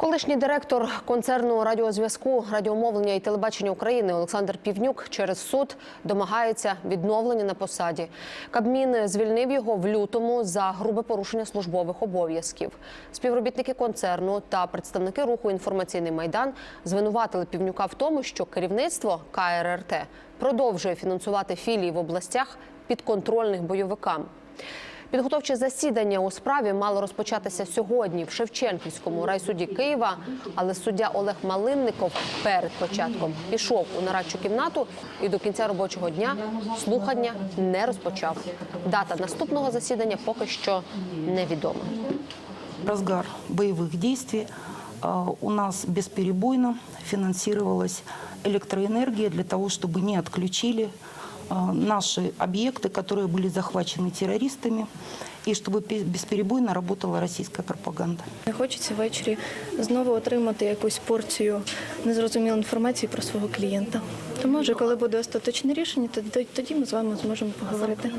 Колишній директор концерну радіозв'язку, радіомовлення і телебачення України Олександр Півнюк через суд домагається відновлення на посаді. Кабмін звільнив його в лютому за грубе порушення службових обов'язків. Співробітники концерну та представники руху інформаційний майдан звинуватили Півнюка в тому, що керівництво КРРТ продовжує фінансувати філії в областях підконтрольних бойовикам. Підготовче засідання у справі мало розпочатися сьогодні в Шевченківському райсуді Києва, але суддя Олег Малинников перед початком пішов у нарадчу кімнату і до кінця робочого дня слухання не розпочав. Дата наступного засідання поки що невідома. разгар боевых действий э, у нас бесперебойно финансировалась электроэнергия для того, чтобы не отключили э, наши объекты, которые были захвачены террористами, и чтобы пе- бесперебойно работала российская пропаганда. Не хочеться ввечері знову отримати якусь порцію незрозумілої інформації про свого клієнта. Тому вже коли буде остаточне рішення, тоді, тоді ми з вами зможемо поговорити.